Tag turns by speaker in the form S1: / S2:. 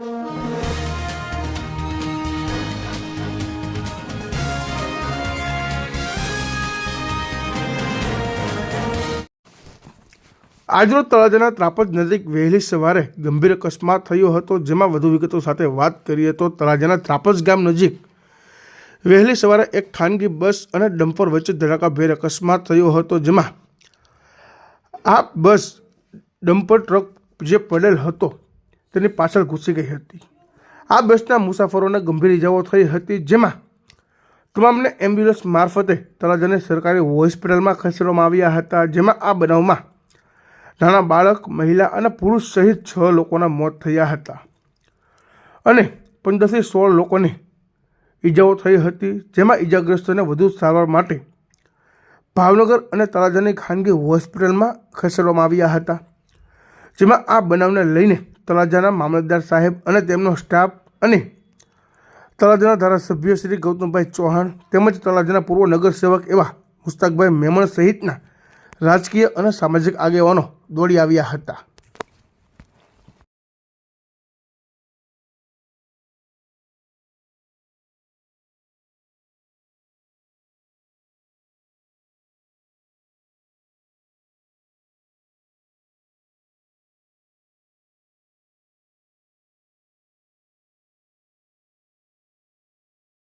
S1: આજરોજ તળાજાના ત્રાપજ નજીક વહેલી સવારે ગંભીર અકસ્માત થયો હતો, જેમાં વધુ વિગતો સાથે વાત કરીએ તો તળાજાના ત્રાપજ ગામ નજીક વહેલી સવારે એક ખાનગી બસ અને ડમ્પર વચ્ચે ધડાકાભેર અકસ્માત થયો હતો, જેમાં આ બસ ડમ્પર ટ્રક જે પડેલ હતો તેની પાછળ ઘૂસી ગઈ હતી. આ બસના મુસાફરોને ગંભીર ઇજાઓ થઈ હતી, જેમાં તમામને એમ્બ્યુલન્સ મારફતે તળાજાની સરકારી હોસ્પિટલમાં ખસેડવામાં આવ્યા હતા, જેમાં આ બનાવમાં નાના બાળક, મહિલા અને પુરુષ સહિત છ લોકોના મોત થયા હતા અને પંદરથી સોળ લોકોને ઈજાઓ થઈ હતી, જેમાં ઈજાગ્રસ્તોને વધુ સારવાર માટે ભાવનગર અને તળાજાની ખાનગી હોસ્પિટલમાં ખસેડવામાં આવ્યા હતા, જેમાં આ બનાવને લઈને તળાજાના મામલતદાર સાહેબ અને તેમનો સ્ટાફ અને તળાજાના ધારાસભ્ય શ્રી ગૌતમભાઈ ચૌહાણ તેમજ તળાજાના પૂર્વ નગરસેવક એવા મુસ્તાકભાઈ મેમણ સહિતના રાજકીય અને સામાજિક આગેવાનો દોડી આવ્યા હતા.